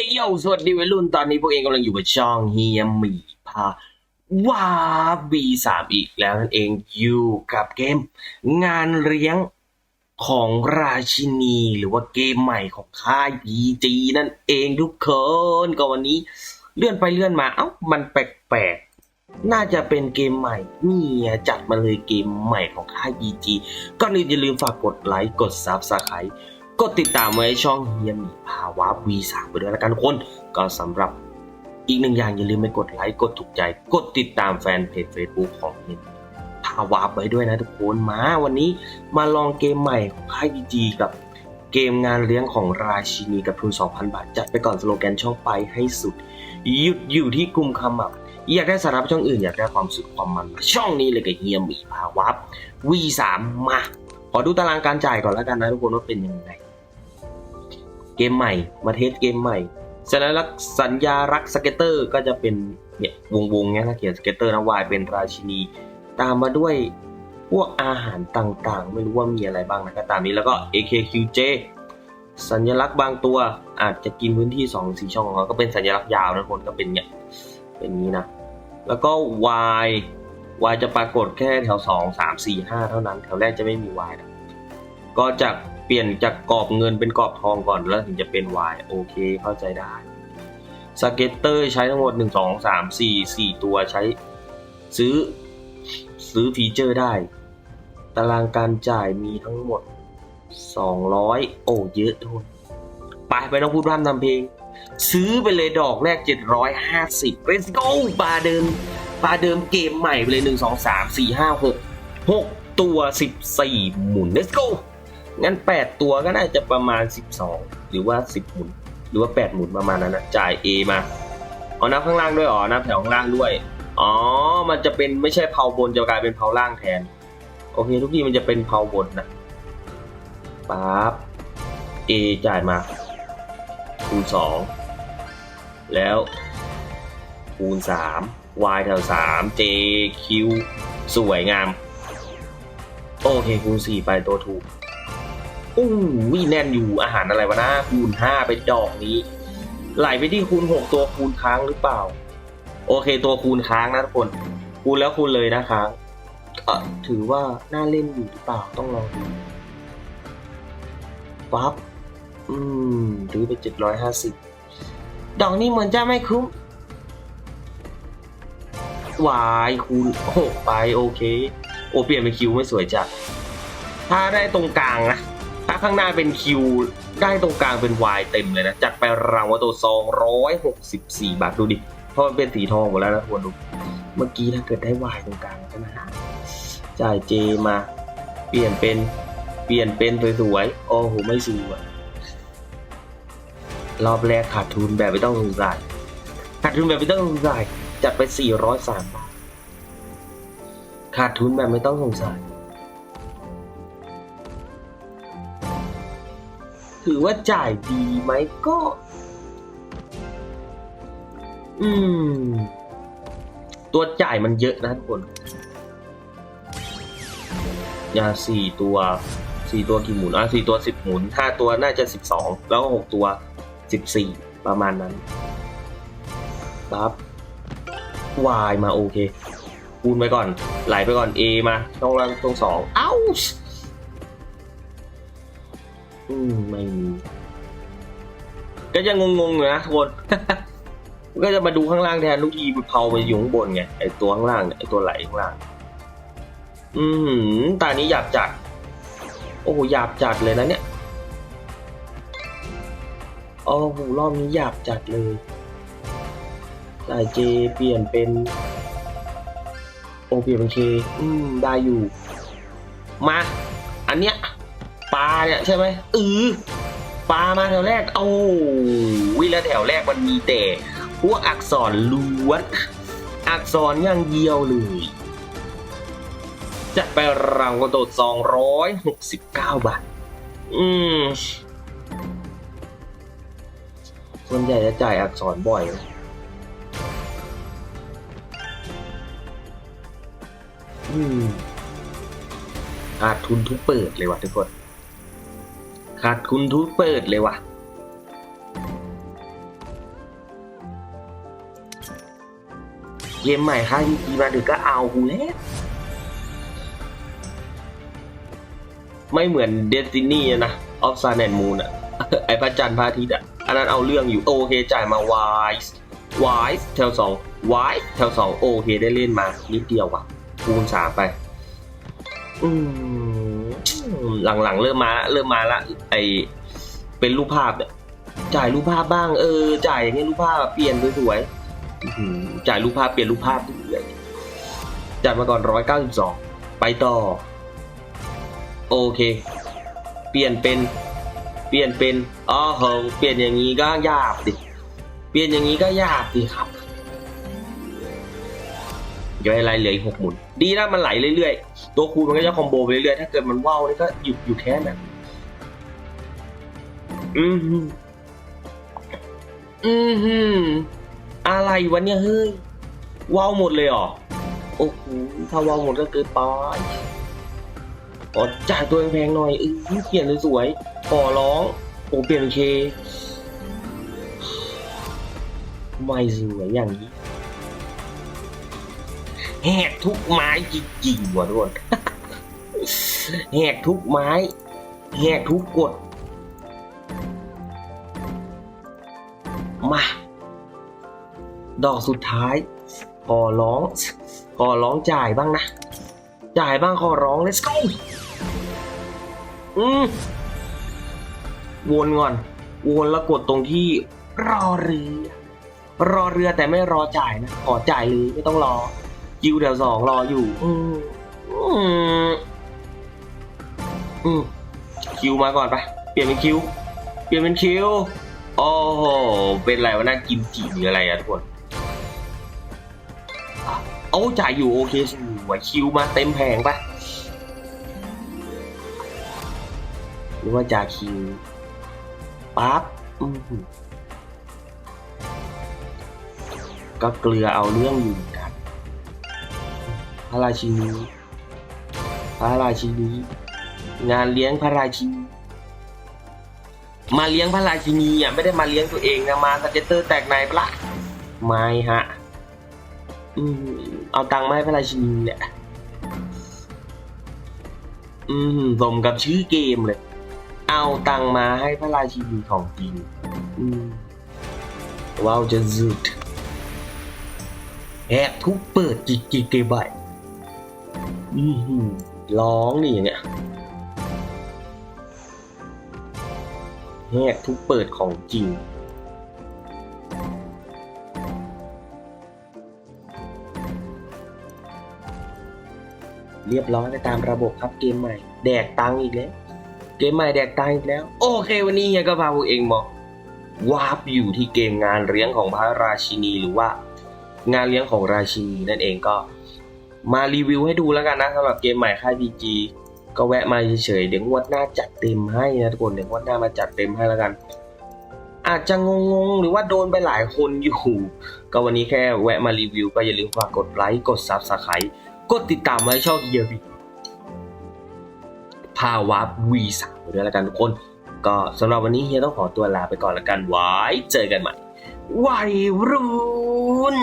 ฮ้ยโยสวัสดีวัยรุ่นตอนนี้พวกเองกำลังอยู่กับช่องเฮียมีพาว่าบีสามอีกแล้วนั่นเองอยู่กับเกม งานเลี้ยงของราชินี หรือว่าเกมใหม่ของค่าย PG นั่นเองทุกคนก็วันนี้เลื่อนไปเลื่อนมาเอ้ามันแปลกๆ น่าจะเป็นเกมใหม่นี่จัดมาเลยเกมใหม่ของค่าย PG ก็อย่าลืมฝากกดไลค์กด Subscribe กดติดตามไว้ช่องเฮียหมีภาวะ V3 ไปด้วยล้วกันทุกคน ก็สำหรับอีกหนึ่งอย่างอย่าลืมไปกดไลค์กดถูกใจ กดติดตามแฟนเพจ Facebook ของเฮียมีภาวะไว้ด้วยนะทุกคนมาวันนี้มาลองเกมใหม่ของค่าย PG กับเกมงานเลี้ยงของราชินีกับทุน 2,000 บาท จัดไปก่อนสโลแกนช่องไปให้สุด หยุดอยู่ที่กลุ่มคำอับอยากได้สาระช่องอื่น อยากได้ความสุขความมัน ช่องนี้เลยกับเฮียหมีภาวะ V3 มา ขอดูตารางการจ่ายก่อนแล้วกันนะทุกคนว่าเป็นยังไง เกมใหม่มาเทสเกมใหม่สัญลักษ์สัญญารักษ์สเก็ตเตอร์ก็จะเป็นเนี่ยวงวงๆเนี้ยถ้าเขียนสเก็ตเตอร์นะวายเป็นราชินี ตามมาด้วยพวกอาหารต่างๆ ไม่รู้ว่ามีอะไรบ้างนะก็ตามนี้แล้วก็ AKQJ สัญลักษณ์บางตัวอาจจะกินพื้นที่2 4ช่องของเขาก็เป็นสัญลักษณ์ยาวนะคนก็เป็นเนี่ยเป็นนี้นะ แล้วก็ Y Y จะปรากฏแค่แถว 2 3 4 5 เท่านั้น แถวแรกจะไม่มี Y นะก็จะเปลี่ยนจากกรอบเงินเป็นกรอบทองก่อนแล้วถึงจะเป็น Y โอเคเข้าใจได้สเก็ตเตอร์ใช้ทั้งหมด 1 2 3 4 4 ตัวใช้ซื้อซื้อฟีเจอร์ได้ ตารางการจ่ายมีทั้งหมด 200 โอ้เยอะทุนไปไปต้องพูดร่ำทำเพลง ซื้อไปเลยดอกแรก 750 let's go ปลาเดิมปลาเดิมเกมใหม่ไปเลย 1 2 3 4 5 6 6 ตัว 14 หมุน let's go งั้น 8 ตัวก็น่าจะประมาณ 12 หรือว่า 10 หมุน หรือว่า 8 หมุนประมาณนั้นนะจ่าย A มาเอานับข้างล่างด้วยอ๋อนับแถวข้างล่างด้วยอ๋อ มันจะเป็นไม่ใช่เพาบนจะกลายเป็นเพาล่างแทน โอเค ทุกทีมันจะเป็นเพาบนนะปั๊บ A จ่ายมา คูณ 2 แล้ว คูณ 3 y แถว 3 j q สวยงาม โอเค คูณ 4 ไปตัวถูก อู้วิแน่นอยู่อาหารอะไรวะนะคูณ5ไปดอกนี้ ไหลไปที่คูณ6ตัวคูณค้างหรือเปล่า โอเค ตัวคูณค้างนะทุกคนคูณแล้วคูณเลยนะค้างเออถือว่าน่าเล่นอยู่หรือเปล่าต้องลองดูปั๊บอืมซื้อไปเจ็ดร้อยห้าสิบดอกนี้เหมือนจะไม่คุ้มวายคูณหกไปโอเค โอเปลี่ยนเป็นคิวไม่สวยจัดถ้าได้ตรงกลางนะ ถ้าข้างหน้าเป็นคิวได้ตรงกลางเป็นวายเต็มเลยนะ จัดไปรางวัลตัวสองร้อยหกสิบสี่บาทดูดิ เพราะมันเป็นสีทองหมดแล้วนะทุกคนดู เมื่อกี้ถ้าเกิดได้วายตรงกลางใช่ไหมจ่ายเจมา เปลี่ยนเป็นเปลี่ยนเป็นสวยๆโอ้โหไม่สวยรอบแรกขาดทุนแบบไม่ต้องสงสัยขาดทุนแบบไม่ต้องสงสัยจัดไป403บาทขาดทุนแบบไม่ต้องสงสัย ถือว่าจ่ายดีไหมก็ อืม ตัวจ่ายมันเยอะนะทุกคนยาสี่ตัวสี่ตัวกี่หมุนอะสี่ตัวสิบหมุนห้าตัวน่าจะสิบสองแล้วก็หกตัวสิบสี่ประมาณนั้นปั๊บวายมาโอเคคูณไปก่อน ไหลไปก่อน A มาช่องล่างช่องสองเอ้า อืมไม่มีก็ยังงงๆอยู่นะทุกคน ก็จะมาดูข้างล่างแทนทุกทีเผาไปอยู่ข้างบนไงไอตัวข้างล่างเนี่ยไอตัวไหลข้างล่าง อืมตานี้หยาบจัด โอ้โหหยาบจัดเลยนะเนี่ยโอ้โหรอบนี้หยาบจัดเลยจ่ายเจเปลี่ยนเป็น โอเปลี่ยนเป็นเค อืมได้อยู่ มา อันเนี้ย ปลาเนี่ยใช่ไหมเออปลามาแถวแรก เอาวิแล้วแถวแรกมันมีแต่พวกอักษรล้วนอักษรอย่างเดียวเลยจะไปรางวัลโดด269 บาท อืม ส่วนใหญ่จะจ่ายอักษรบ่อยอืมขาดทุนทุกเปิดเลยว่ะทุกคน ขาดคุณทุเปิดเลยว่ะ เกมใหม่ค่ายพีมาถึงก็เอากูแล้วไม่เหมือนเดซินี่นะออฟซานแอนมูนอะไอพระจันทร์พระอาทิตย์อะอันนั้นเอาเรื่องอยู่โอเคจ่ายมาไวส์ไวส์แถวสองไวส์แถวสองโอเคได้เล่นมานิดเดียวว่ะคูณสามไป อืม หลังๆ เริ่มมาเริ่มมาละไอเป็นรูปภาพเนี่ยจ่ายรูปภาพบ้างเออจ่ายอย่างเงี้ยรูปภาพเปลี่ยนสวยๆจ่ายรูปภาพเปลี่ยนรูปภาพเรื่อยๆจัดมาก่อนร้อยเก้าสิบสองไปต่อ โอเค เปลี่ยนเป็น เปลี่ยนเป็นอ๋อเหอเปลี่ยนอย่างนี้ก็ยากดิเปลี่ยนอย่างนี้ก็ยากดิครับ เดี๋ยวอะไรเหลืออีกหกหมุน ดีนะมันไหลเรื่อยๆ ตัวคูณมันก็จะคอมโบไปเรื่อยๆ ถ้าเกิดมันว่าวนี่ก็หยุดอยู่แค่นั้นอืมอืมอะไรวะเนี่ยเฮ้ยว่าวหมดเลยเหรอ โอ้โหถ้าว่าวหมดก็เกินไปอ๋อจ่ายตัวแพงหน่อยเออเปลี่ยนเลยสวยขอร้องโอ้เปลี่ยนเคไม่สวยอย่างนี้ แหกทุกไม้จริงๆว่ะทุกคนแหกทุกไม้แหกทุกกฎมา ดอกสุดท้าย ขอร้อง ขอร้องจ่ายบ้างนะ จ่ายบ้างขอร้อง let's go อืมวนก่อน วนแล้วกดตรงที่รอเรือ รอเรือแต่ไม่รอจ่ายนะ ขอจ่ายเลยไม่ต้องรอ คิวแถวสองรออยู่อืมอืมอืมคิวมาก่อนไป เปลี่ยนเป็นคิว เปลี่ยนเป็นคิว โอ้โห เป็นอะไรวะน่ากินจีหรืออะไรอะทุกคนอะโอ้จ่ายอยู่โอเคสวยคิวมาเต็มแผงปะหรือว่าจ่าคิวปั๊บอืมก็เกลือเอาเรื่องอยู่เหมือนกัน พระราชินีพระราชินีงานเลี้ยงพระราชินีมาเลี้ยงพระราชินีอะไม่ได้มาเลี้ยงตัวเองนะมาสเตเตอร์แตกในปะละไม่ฮะอืมเอาตังค์มาให้พระราชินีเนี่ยอืมสมกับชื่อเกมเลย เอาตังค์มาให้พระราชินีของจริงอืมว้าวจะสุดแอบทุกเปิดจิกจิกเกบาย อือหือร้องนี่อย่างเงี้ยแหกทุกเปิดของจริง เรียบร้อยไปตามระบบครับเกมใหม่ แดกตังอีกแล้ว เกมใหม่แดกตังอีกแล้ว โอเควันนี้เฮียก็พาพวกเองมาวาร์ปอยู่ที่เกมงานเลี้ยงของพระราชินีหรือว่า งานเลี้ยงของราชินีนั่นเองก็ มารีวิวให้ดูแล้วกันนะสำหรับเกมใหม่ค่าย PG ก็แวะมาเฉยๆเดี๋ยวงวดหน้าจัดเต็มให้นะทุกคนเดี๋ยวงวดหน้ามาจัดเต็มให้แล้วกัน อาจจะงงๆหรือว่าโดนไปหลายคนอยู่ก็วันนี้แค่แวะมารีวิว ก็อย่าลืมฝากกดไลค์กด Subscribe กดติดตามไว้ช่องเฮียบีพาวาร์ป V3 ด้วยแล้วกันทุกคน ก็สำหรับวันนี้เฮียต้องขอตัวลาไปก่อนแล้วกันไว้เจอกันใหม่วัยรุ่น